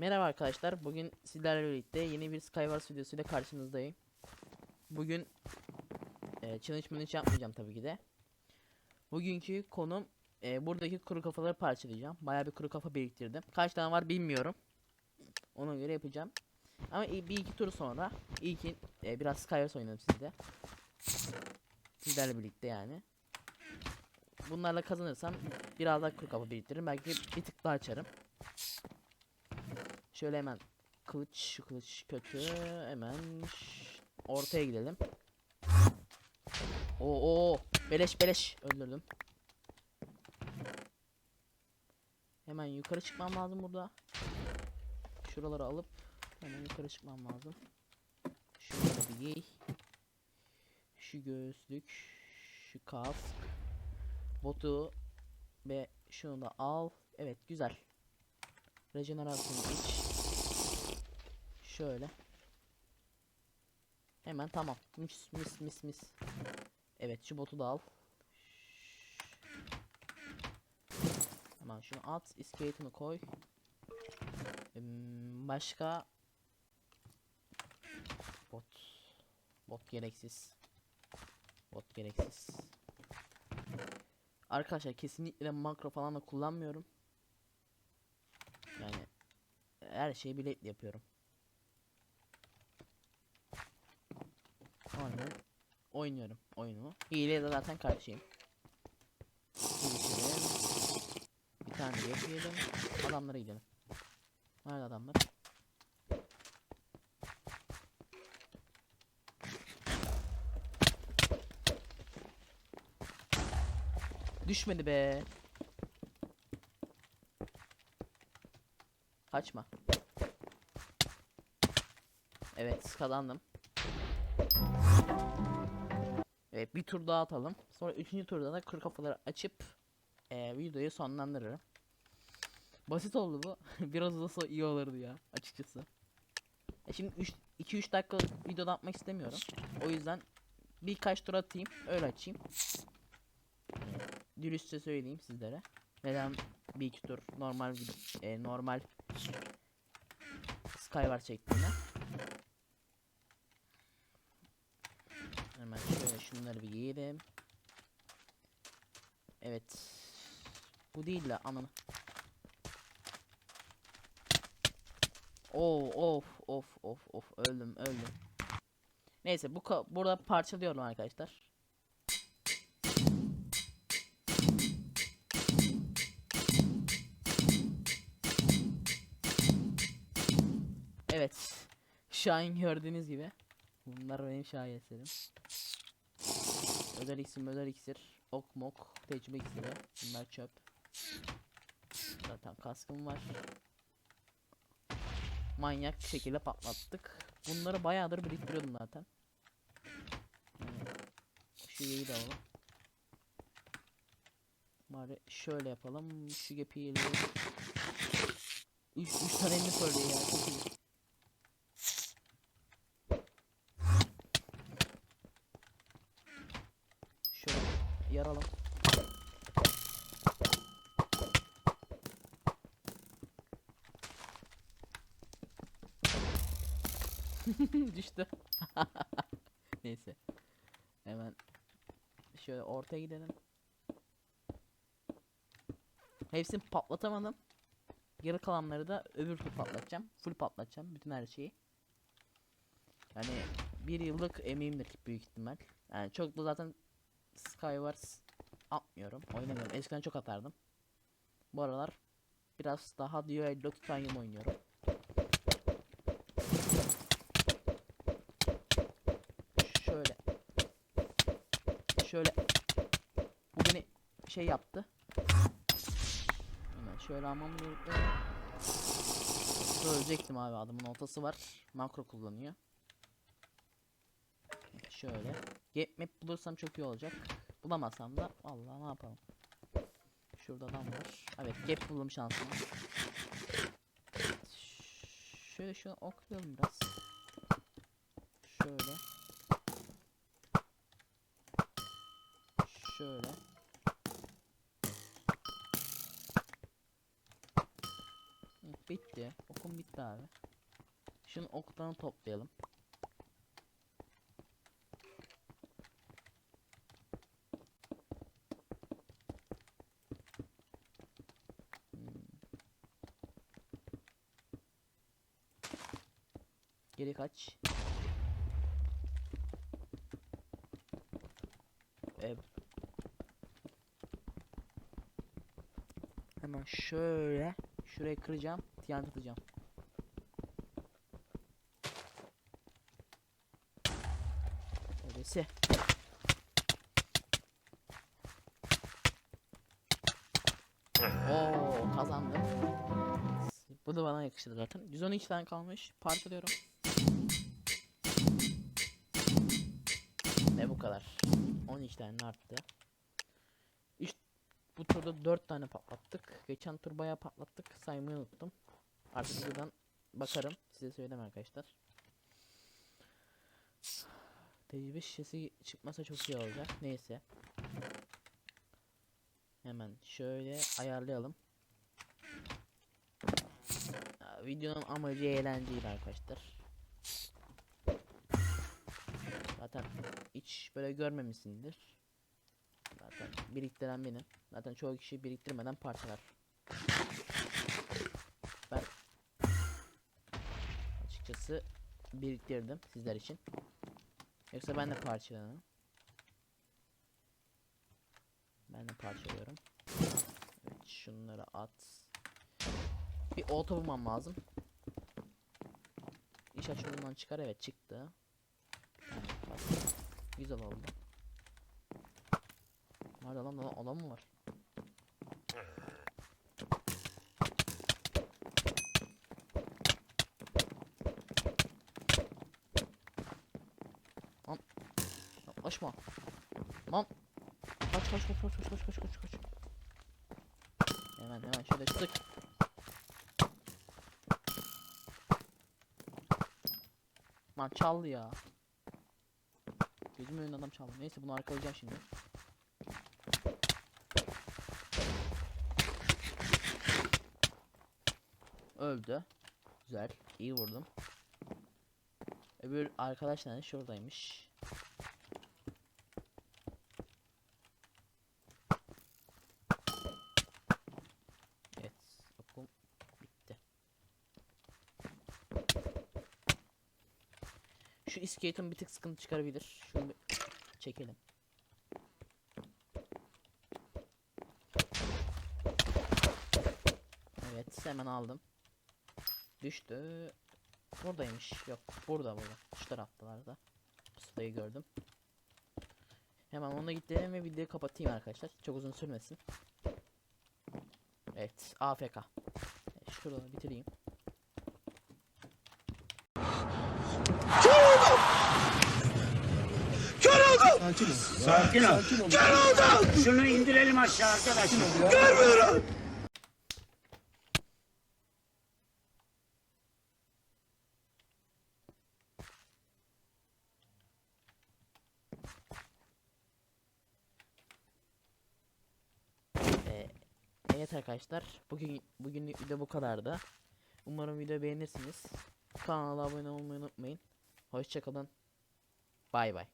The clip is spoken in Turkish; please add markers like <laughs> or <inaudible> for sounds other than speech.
Merhaba arkadaşlar. Bugün sizlerle birlikte yeni bir Skywars videosuyla karşınızdayım. Bugün e, challenge challenge yapmayacağım tabii ki de. Bugünkü konum e, buradaki kuru kafaları parçalayacağım. Bayağı bir kuru kafa biriktirdim. Kaç tane var bilmiyorum. Ona göre yapacağım. Ama bir iki tur sonra ilkin e, biraz Skywars oynarım sizde. Sizlerle birlikte yani. Bunlarla kazanırsam biraz daha kuru kafa biriktiririm. Belki bir tık daha açarım. Şöyle hemen kılıç kılıç kötü hemen ortaya gidelim. Oo, oo beleş beleş öldürdüm. Hemen yukarı çıkmam lazım burada. Şuraları alıp hemen yukarı çıkmam lazım. Şunları bir giy. Şu göğüslük, şu kask, botu ve şunu da al. Evet güzel. Rejenerasyon iç. Şöyle. Hemen tamam. Mis mis mis mis. Evet şu botu da al. Hemen şunu at. iskeletini koy. Hmm, Başka bot bot gereksiz. Bot gereksiz. Arkadaşlar kesinlikle makro falan da kullanmıyorum. Yani her şeyi biletle yapıyorum. Aynen. Oynuyorum oyunumu. Hileye de zaten karşıyım. Geçelim. Bir tane yapayım. Adamlara gidelim. Nerede adamlar? Düşmedi be. Kaçma. Evet kazandım. Evet bir tur daha atalım. Sonra üçüncü turda da kuru kafaları açıp eee, videoyu sonlandırırım. Basit oldu bu. <laughs> Biraz olsa iyi olurdu ya açıkçası. E şimdi 2-3 dakika videoda atmak istemiyorum. O yüzden birkaç tur atayım öyle açayım. Dürüstçe söyleyeyim sizlere. Neden bir iki tur normal e, normal Skyward çektiğimde. Hemen şöyle şunları bir giyelim. Evet. Bu değil de ananı. Oo of of of of öldüm öldüm. Neyse bu burada parçalıyorum arkadaşlar. Evet. Şahin gördüğünüz gibi. Bunlar benim şaheserim. Özel iksir, özel iksir. Ok mok, tecrübe iksiri. Bunlar çöp. Zaten kaskım var. Manyak bir şekilde patlattık. Bunları bayağıdır biriktiriyordum zaten. Şu yeyi de alalım. Bari şöyle yapalım. Şu gepiyle. 3 3 tane elini söylüyor ya. Şöyle yaralım. <laughs> Düştü. <laughs> Neyse. Hemen şöyle ortaya gidelim. Hepsini patlatamadım. Geri kalanları da öbür tur patlatacağım. Full patlatacağım bütün her şeyi. Yani bir yıllık emeğimdir büyük ihtimal. Yani çok da zaten Skywars atmıyorum. Oynamıyorum. Eskiden çok atardım. Bu aralar biraz daha Duello Titanium oynuyorum. Şöyle. Şöyle. Bu beni şey yaptı. Hemen şöyle almam gerekiyor. Ölecektim abi adamın oltası var. Makro kullanıyor. Şöyle. Gap bulursam çok iyi olacak. Bulamazsam da vallahi ne yapalım. Şurada adam var. Evet gap buldum şansım. Şöyle şunu oklayalım biraz. Şöyle. Şöyle. Bitti. Okum bitti abi. Şunun oklarını toplayalım. Hmm. Geri kaç. Ee, hemen şöyle şuraya kıracağım, tiyant atacağım. Öyleyse. Oo kazandım. Bu da bana yakıştı zaten. 112 tane kalmış. Parçalıyorum. Ve bu kadar. 12 tane arttı. Bu turda 4 tane patlattık. Geçen tur bayağı patlattık. Saymayı unuttum. Artık buradan bakarım. Size söylemem arkadaşlar. Tecrübe şişesi çıkmasa çok iyi olacak. Neyse. Hemen şöyle ayarlayalım. Ya, Videonun amacı eğlenceydi arkadaşlar. Zaten hiç böyle görmemişsindir. Zaten biriktiren benim. Zaten çoğu kişi biriktirmeden parçalar. Ben açıkçası biriktirdim sizler için. Yoksa ben de parçalarım. Ben de parçalıyorum. Evet, şunları at. Bir olta bulmam lazım. İş açılımdan çıkar evet çıktı. Güzel oldu. Nerede lan adam mı var? Lan yaklaşma. Lan kaç kaç kaç kaç kaç kaç kaç kaç kaç. Hemen hemen şöyle sık. Lan çaldı ya. Gözümün önünde adam çaldı. Neyse bunu arkalayacağım şimdi. Öldü. Güzel. iyi vurdum. Öbür arkadaşlar da şuradaymış. Evet. Okum bitti. Şu iskeletın bir tık sıkıntı çıkarabilir. Şunu bir çekelim. Evet hemen aldım. Düştü. Buradaymış. Yok burada burada. Şu taraftalarda. Pustayı gördüm. Hemen ona gidelim ve videoyu kapatayım arkadaşlar. Çok uzun sürmesin. Evet AFK. Şurada bitireyim. Sakin ol. Şunu indirelim aşağı arkadaşlar. Ee, evet arkadaşlar bugün bugünlük video bu kadardı. Umarım video beğenirsiniz. Kanala abone olmayı unutmayın. Hoşçakalın. Bay bay.